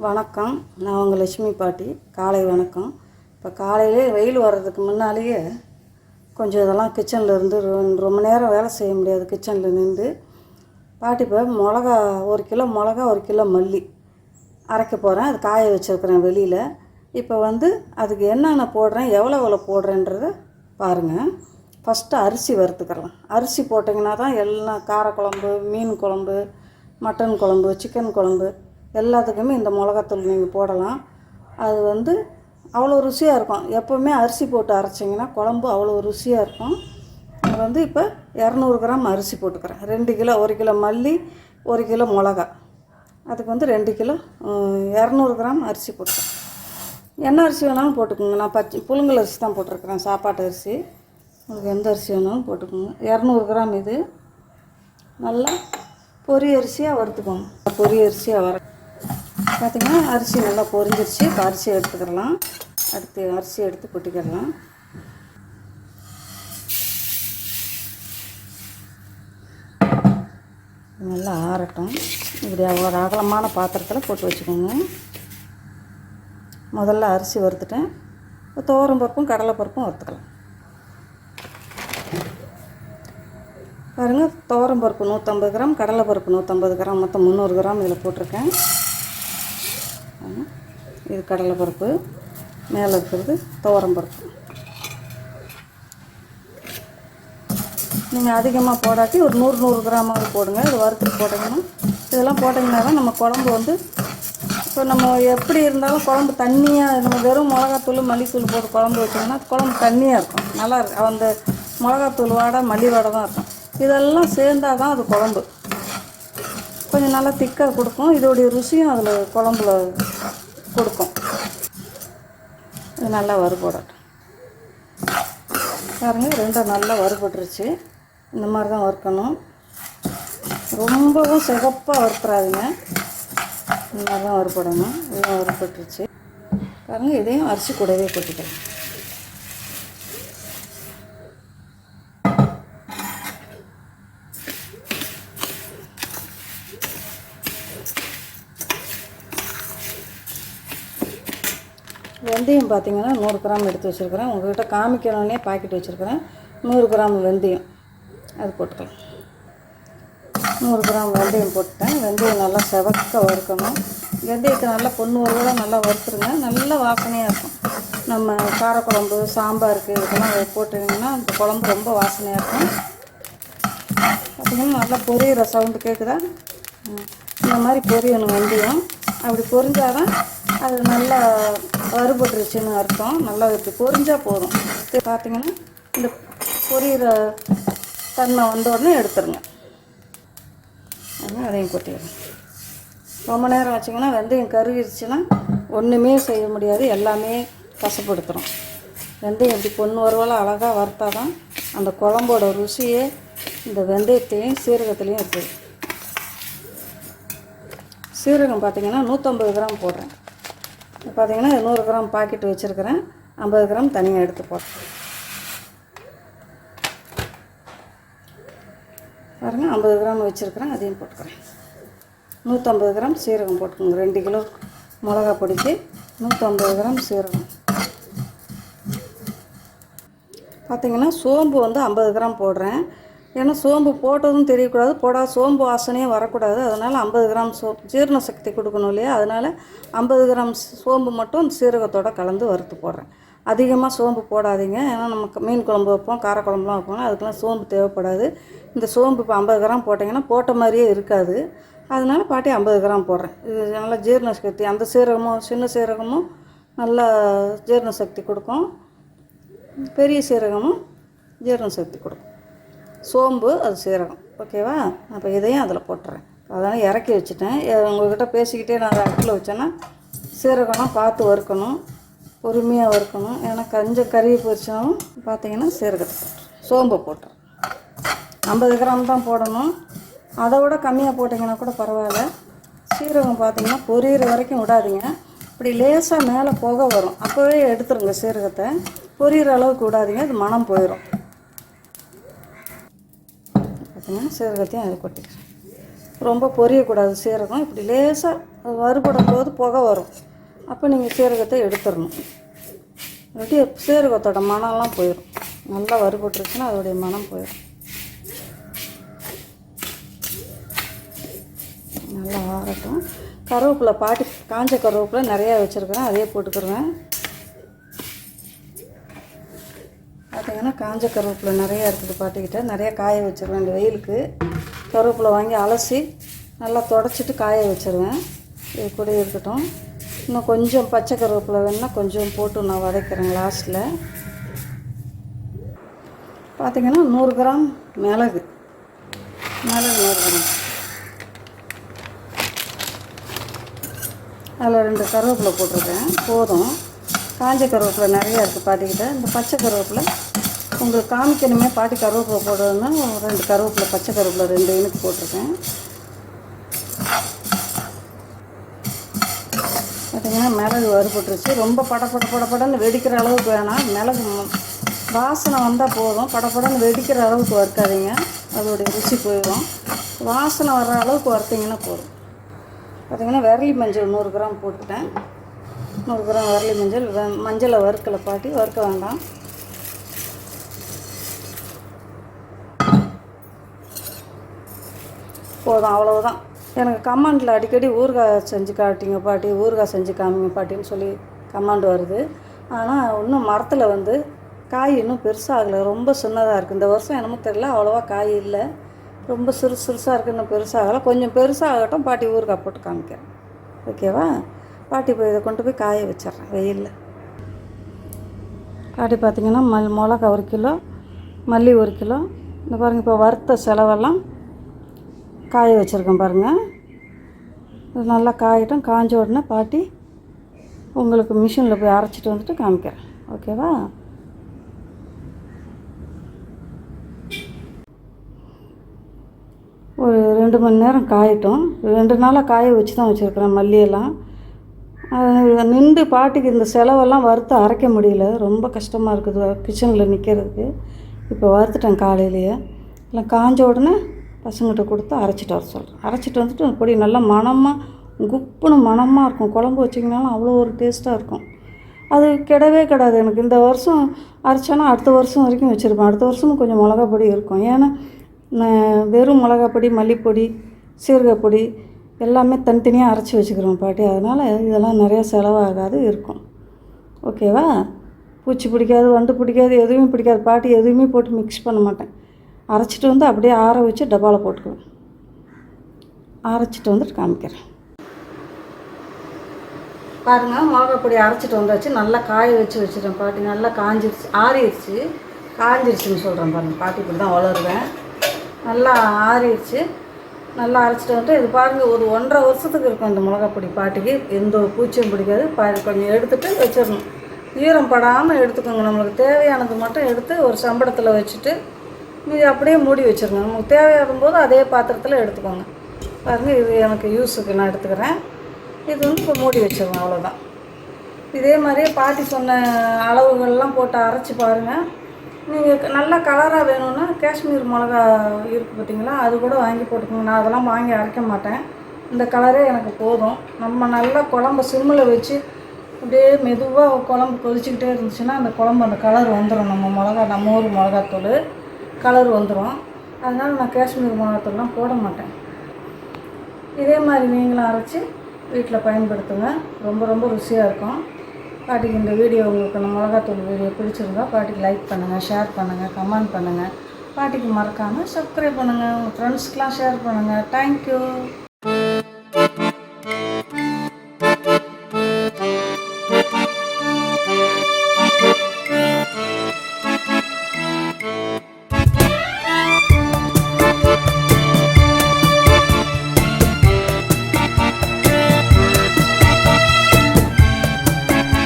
வணக்கம். நான் உங்கள் லட்சுமி பாட்டி. காலை வணக்கம். இப்போ காலையிலே வெயில் வர்றதுக்கு முன்னாலேயே கொஞ்சம் இதெல்லாம் கிச்சனில் இருந்து ரொ- ரொம்ப நேரம் வேலை செய்ய முடியாது. கிச்சனில் நின்று பாட்டி இப்போ மிளகா ஒரு கிலோ மிளகா ஒரு கிலோ மல்லி அரைக்க போகிறேன் அது காய வச்சுருக்குறேன் வெளியில். இப்போ வந்து அதுக்கு என்னென்ன போடுறேன் எவ்வளோ எவ்வளோ போடுறேன்றதை பாருங்கள் ஃபஸ்ட்டு அரிசி வறுத்துக்கிறலாம் அரிசி போட்டிங்கன்னா தான் எல்லாம் காரக்குழம்பு மீன் குழம்பு மட்டன் குழம்பு சிக்கன் குழம்பு எல்லாத்துக்குமே இந்த மிளகாத்தூள் நீங்கள் போடலாம். அது வந்து அவ்வளோ ருசியாக இருக்கும். எப்போவுமே அரிசி போட்டு அரைச்சிங்கன்னா குழம்பு அவ்வளோ ருசியாக இருக்கும். அது வந்து இப்போ இரநூறு கிராம் அரிசி போட்டுக்கிறேன். ரெண்டு கிலோ ஒரு கிலோ மல்லி ஒரு கிலோ மிளகா. அதுக்கு வந்து ரெண்டு கிலோ இரநூறு கிராம் அரிசி போட்டுக்கிறேன். என்ன அரிசி வேணாலும் போட்டுக்கோங்க. நான் பச்சை புழுங்கல் அரிசி தான் போட்டிருக்கிறேன். சாப்பாட்டு அரிசி. உங்களுக்கு எந்த அரிசி வேணாலும் போட்டுக்கோங்க. இரநூறு கிராம் இது. நல்லா பொரி அரிசியாக வறுத்துக்கோங்க. பொரி அரிசியாக வர பார்த்திங்கன்னா அரிசி நல்லா பொரிஞ்சிருச்சு. இப்போ அரிசி எடுத்துக்கிடலாம். அடுத்து அரிசி எடுத்து கொட்டிக்கிடலாம். நல்லா ஆறட்டும். இப்படி ஒரு அகலமான பாத்திரத்தில் போட்டு வச்சுக்கோங்க. முதல்ல அரிசி வறுத்துட்டேன். இப்போ துவரம் பருப்பும் கடலைப்பருப்பும் வறுத்துக்கலாம். பாருங்கள் துவரம் பருப்பு நூற்றம்பது கிராம் கடலைப்பருப்பு நூற்றம்பது கிராம் மொத்தம் முந்நூறு கிராம் இதில் போட்டிருக்கேன். இது கடலைப்பருப்பு மேலே இருக்கிறது துவரம் பருப்பு. நீங்கள் அதிகமாக போடாட்டி ஒரு நூறு நூறு கிராமாவது போடுங்க. இது வறுத்துட்டு போட்டிங்கன்னா இதெல்லாம் போட்டிங்கன்னா தான் நம்ம குழம்பு வந்து இப்போ நம்ம எப்படி இருந்தாலும் குழம்பு தண்ணியாக நம்ம வெறும் மிளகாத்தூள் மல்லித்தூள் போட்டு குழம்பு வச்சோம்னா குழம்பு தண்ணியாக இருக்கும். நல்லா இருக்கும். அந்த மிளகாத்தூள் வாடை மல்லி வாடை தான் இருக்கும். இதெல்லாம் சேர்ந்தால் தான் அது குழம்பு. கொஞ்சம் நல்லா திக்காக கொடுக்கும். இதோடைய ருசியும் அதில் குழம்புல கொடுக்கும் இது நல்லா வறுபடட்டும் பாருங்கள் ரெண்டும் நல்லா வறுபட்டுருச்சு. இந்த மாதிரி தான் வறுக்கணும். ரொம்பவும் சிகப்பாக வறுத்துறாதீங்க. இந்த மாதிரி தான் வறுபடணும் இதெல்லாம் வறுபட்டுருச்சு. பாருங்கள் இதையும் அரிசி கூடவே கொட்டிக்கலாம் வெந்தயம் பார்த்திங்கன்னா நூறு கிராம் எடுத்து வச்சுருக்கிறேன். உங்கள்கிட்ட காமிக்கணுன்னே பாக்கெட் வச்சுருக்கிறேன். நூறு கிராம் வெந்தயம். அது போட்டுக்கலாம். நூறு கிராம் வெந்தயம் போட்டுட்டேன். வெந்தயம் நல்லா செவக்க வறுக்கணும். வெந்தயத்தை நல்லா பொண்ணு ஒருவேளை நல்லா வறுத்துருங்க. நல்ல வாசனையாக இருக்கும். நம்ம காரக்குழம்பு சாம்பாருக்கு இதுக்கெல்லாம் அதை போட்டிங்கன்னா அந்த குழம்பு ரொம்ப வாசனையாக இருக்கும். பார்த்திங்கன்னா நல்லா பொரியிற சவுண்டு கேட்குதா இந்த மாதிரி பொரியணும் வெந்தயம். அப்படி பொரிஞ்சாதான் அது நல்லா வறுபட்டுருச்சுன்னு அர்த்தம். நல்லா இப்படி பொரிஞ்சால் போதும். இது பார்த்தீங்கன்னா இந்த பொரியிற தன்மை வந்த உடனே எடுத்துருங்க. அதையும் கொட்டிடுங்க ரொம்ப நேரம் வச்சிங்கன்னா வெந்தயம் கருகிருச்சுன்னா ஒன்றுமே செய்ய முடியாது. எல்லாமே கசப்படுத்துகிறோம் வெந்தயம் இப்படி பொண்ணு வருவலாம் அழகாக வறுத்தால் தான் அந்த குழம்போட ருசியே இந்த வெந்தயத்தையும் சீரகத்துலேயும் இருக்குது. சீரகம் பார்த்தீங்கன்னா நூற்றம்பது கிராம் போடுறேன். பார்த்தீங்கன்னா நூறு கிராம் பாக்கெட் வச்சுருக்கிறேன். ஐம்பது கிராம் தனியாக எடுத்து போட்டேன் பாருங்கள் ஐம்பது கிராம் வச்சுருக்கிறேன் அதையும் போட்டுக்கிறேன். நூற்றம்பது கிராம் சீரகம் போட்டுக்கோங்க. ரெண்டு கிலோ மிளகா பொடிக்கு நூற்றம்பது கிராம் சீரகம். பார்த்தீங்கன்னா சோம்பு வந்து ஐம்பது கிராம் போடுறேன். ஏன்னா சோம்பு போட்டதும் தெரியக்கூடாது போடாத சோம்பு வாசனையும் வரக்கூடாது. அதனால் ஐம்பது கிராம் சோ ஜீரண சக்தி கொடுக்கணும் இல்லையா? அதனால் ஐம்பது கிராம் சோம்பு மட்டும் சீரகத்தோட கலந்து வறுத்து போடுறேன். அதிகமாக சோம்பு போடாதீங்க. ஏன்னா நமக்கு மீன் குழம்பு வைப்போம் காரக்குழம்புலாம் வைப்போம் அதுக்கெலாம் சோம்பு தேவைப்படாது. இந்த சோம்பு இப்போ ஐம்பது கிராம் போட்டிங்கன்னா போட்ட மாதிரியே இருக்காது. அதனால பாட்டி ஐம்பது கிராம் போடுறேன். இது நல்லா ஜீரண சக்தி. அந்த சீரகமும் சின்ன சீரகமும் நல்லா ஜீரண சக்தி கொடுக்கும். பெரிய சீரகமும் ஜீரண சக்தி கொடுக்கும். சோம்பு அது சீரகம். ஓகேவா? அப்போ இதையும் அதில் போட்டுறேன். அதனால் இறக்கி வச்சுட்டேன். உங்கள்கிட்ட பேசிக்கிட்டே நான் அதை அடுப்பில் வச்சேன்னா சீரகம்லாம் பார்த்து வறுக்கணும். பொறுமையாக வறுக்கணும். ஏன்னா கொஞ்சம் கருவி பொரிச்சாலும் பார்த்தீங்கன்னா சீரகத்தை போட்டுறேன். சோம்பை போட்டுறேன். ஐம்பது கிராம் தான் போடணும். அதை விட கம்மியாக போட்டிங்கன்னா கூட பரவாயில்ல. சீரகம் பார்த்தீங்கன்னா பொரியிற வரைக்கும் விடாதீங்க. இப்படி லேசாக மேலே புகை வரும். அப்போவே எடுத்துருங்க சீரகத்தை. பொரியிற அளவுக்கு விடாதீங்க. அது மனம் போயிடும் பார்த்தீங்கன்னா சீரகத்தையும் அதை கொட்டிக்கிறேன். ரொம்ப பொரியக்கூடாது சீரகம். இப்படி லேசாக அது வறுபடும் போது புகை வரும். அப்போ நீங்கள் சீரகத்தை எடுத்துடணும். இல்லாட்டி சீரகத்தோட மணம்லாம் போயிடும் நல்லா வறுபட்டுருச்சுன்னா அதோடைய மனம் போயிடும் நல்லா ஆறட்டும் கருவேப்பிலை பாட்டி காஞ்ச கருவேப்பிலை நிறையா வச்சுருக்குறேன். அதே போட்டுக்கிடுவேன் பார்த்தீங்கன்னா காஞ்ச கருவேப்பிலை நிறையா இருக்குது பாட்டிக்கிட்ட. நிறையா காய வச்சுருவேன் இந்த வெயிலுக்கு. கருவேப்பிலை வாங்கி அலசி நல்லா தொடச்சிட்டு காய வச்சுருவேன். இது கூட இருக்கட்டும். இன்னும் கொஞ்சம் பச்சை கருவேப்பிலை வேணுன்னா கொஞ்சம் போட்டு நான் வதக்கிறேன் லாஸ்ட்டில் பார்த்திங்கன்னா நூறு கிராம் மிளகு. மிளகு நூறு கிராம். அதில் ரெண்டு கருவேப்பிலை போட்டிருக்கேன். போதும். காஞ்ச கருவேப்பிலை நிறையா இருக்குது பாட்டிக்கிட்ட. இந்த பச்சை கருவேப்பிலை உங்களுக்கு காமிக்கணுமே பாட்டி கருவேப்பிலை போடுறதுன்னா ரெண்டு கருவேப்பிலை பச்சை கருவேப்பிலை ரெண்டு இனுக்கு போட்டிருக்கேன். பார்த்தீங்கன்னா மிளகு வறுபட்டுருச்சு. ரொம்ப படப்பட படப்படன்னு வெடிக்கிற அளவுக்கு வேணாம். மிளகு வாசனை வந்தால் போதும். படபடன்னு வெடிக்கிற அளவுக்கு வறுக்காதீங்க. அதோடைய ருசி போயிடும். வாசனை வர்ற அளவுக்கு வறுத்தீங்கன்னா போதும். பார்த்தீங்கன்னா விரலி மஞ்சள் நூறு கிராம் போட்டுட்டேன் நூறு கிராம் விரலி மஞ்சள். மஞ்சளை வறுக்கலை பாட்டி. வறுக்க வேண்டாம். போதும் அவ்வளவுதான். எனக்கு கமாண்டில் அடிக்கடி ஊறுகாய் செஞ்சு காட்டிங்க பாட்டி ஊறுகாய் செஞ்சு காமிங்க பாட்டின்னு சொல்லி கமாண்ட் வருது. ஆனால் இன்னும் மரத்தில் வந்து காய் இன்னும் பெருசாகலை. ரொம்ப சின்னதாக இருக்குது இந்த வருஷம் என்னமோ தெரியல அவ்வளோவா காய் இல்லை. ரொம்ப சிறு சிறுசாக இருக்குது இன்னும் பெருசாகலை. கொஞ்சம் பெருசாகட்டும் பாட்டி ஊறுகாய் போட்டு காமிக்கிறேன். ஓகேவா? பாட்டி போய் இதை கொண்டு போய் காய வச்சிட்றேன் வெயிலில். பாட்டி பார்த்திங்கன்னா மல் மிளகா ஒரு கிலோ மல்லி ஒரு கிலோ. இந்த பாருங்கள் இப்போ வறுத்த செலவெல்லாம் காய வச்சுருக்கேன் பாருங்கள் இது நல்லா காயட்டும். காஞ்ச உடனே பாட்டி உங்களுக்கு மிஷினில் போய் அரைச்சிட்டு வந்துட்டு காமிக்கிறேன். ஓகேவா? ஒரு ரெண்டு மணி நேரம் காயட்டும். ரெண்டு நாளாக காய வச்சு தான் வச்சுருக்கிறேன் மல்லியெல்லாம். நின்று பாட்டிக்கு இந்த செலவெல்லாம் வறுத்து அரைக்க முடியல. ரொம்ப கஷ்டமாக இருக்குது. கிச்சனில் நிற்கிறதுக்கு இப்போ வறுத்துட்டேன் காலையிலேயே. இல்லை காஞ்ச உடனே பசங்கள்கிட்ட கொடுத்து அரைச்சிட்டு வர சொல்கிறேன் அரைச்சிட்டு வந்துட்டு பொடி நல்லா மணமாக குப்புன்னு மணமாக இருக்கும். குழம்பு வச்சிங்கனாலும் அவ்வளோ ஒரு டேஸ்ட்டாக இருக்கும். அது கிடவே கிடாது எனக்கு. இந்த வருஷம் அரைச்சானா அடுத்த வருஷம் வரைக்கும் வச்சுருப்பேன். அடுத்த வருஷமும் கொஞ்சம் மிளகா பொடி இருக்கும். ஏன்னா வெறும் மிளகா பொடி மல்லிப்பொடி சீரகப் பொடி எல்லாமே தனித்தனியாக அரைச்சி வச்சுக்கிறோம் பாட்டி. அதனால் இதெல்லாம் நிறையா செலவாகாது இருக்கும். ஓகேவா? பூச்சி பிடிக்காது வண்டு பிடிக்காது எதுவுமே பிடிக்காது. பாட்டி எதுவுமே போட்டு மிக்ஸ் பண்ண மாட்டேன். அரைச்சிட்டு வந்து அப்படியே ஆற வச்சு டப்பாவில் போட்டுக்குவேன் அரைச்சிட்டு வந்துட்டு காமிக்கிறேன். பாருங்கள் மிளகாப்பொடி அரைச்சிட்டு வந்தாச்சு. நல்லா காய வச்சு வச்சுட்டேன் பாட்டி. நல்லா காஞ்சிருச்சு ஆறிடுச்சு காஞ்சிருச்சுன்னு சொல்கிறேன் பாருங்கள் பாட்டி இப்படி தான் வளருவேன். நல்லா ஆறிடுச்சு நல்லா அரைச்சிட்டு வந்துட்டு இது பாருங்கள் ஒரு ஒன்றரை வருஷத்துக்கு இருக்கும் இந்த மிளகாப்பொடி பாட்டிக்கு. எந்த ஒரு பூச்சியும் பிடிக்காது. பாரு கொஞ்சம் எடுத்துகிட்டு வச்சிடணும். ஈரம் படாமல் எடுத்துக்கோங்க. நம்மளுக்கு தேவையானது மட்டும் எடுத்து ஒரு சம்பளத்தில் வச்சுட்டு மீதி அப்படியே மூடி வச்சிருங்க நமக்கு தேவையாகும் போது அதே பாத்திரத்தில் எடுத்துக்கோங்க. பாருங்கள் இது எனக்கு யூஸுக்கு நான் எடுத்துக்கிறேன். இது வந்து இப்போ மூடி வச்சிருவேன் அவ்வளோதான் இதே மாதிரியே பாட்டி சொன்ன அளவுகள்லாம் போட்டு அரைச்சி பாருங்கள் நீங்கள் நல்லா கலராக வேணும்னா காஷ்மீர் மிளகா இருக்குது பார்த்தீங்களா அது கூட வாங்கி போட்டுக்கோங்க. நான் அதெல்லாம் வாங்கி அரைக்க மாட்டேன். இந்த கலரே எனக்கு போதும். நம்ம நல்லா குழம்பு சிம்மில் வச்சு அப்படியே மெதுவாக குழம்பு கொதிச்சுக்கிட்டே இருந்துச்சுன்னா அந்த குழம்பு அந்த கலர் வந்துடும் நம்ம மிளகா நம்ம ஊர் மிளகாத்தூள். கலர் வந்துடும் அதனால் நான் காஷ்மீர் மிளகாத்தூள்லாம் போட மாட்டேன். இதே மாதிரி நீங்களும் அரைச்சி வீட்டில் பயன்படுத்துங்க. ரொம்ப ரொம்ப ருசியாக இருக்கும். பாட்டிக்கு இந்த வீடியோ உங்களுக்கு இந்த மிளகாத்தூள் வீடியோ பிடிச்சிருந்தா பாட்டிக்கு லைக் பண்ணுங்கள் ஷேர் பண்ணுங்கள் கமெண்ட் பண்ணுங்கள் பாட்டிக்கு மறக்காமல் சப்ஸ்கிரைப் பண்ணுங்கள் உங்கள் ஃப்ரெண்ட்ஸ்க்கெலாம் ஷேர் பண்ணுங்கள் தேங்க்யூ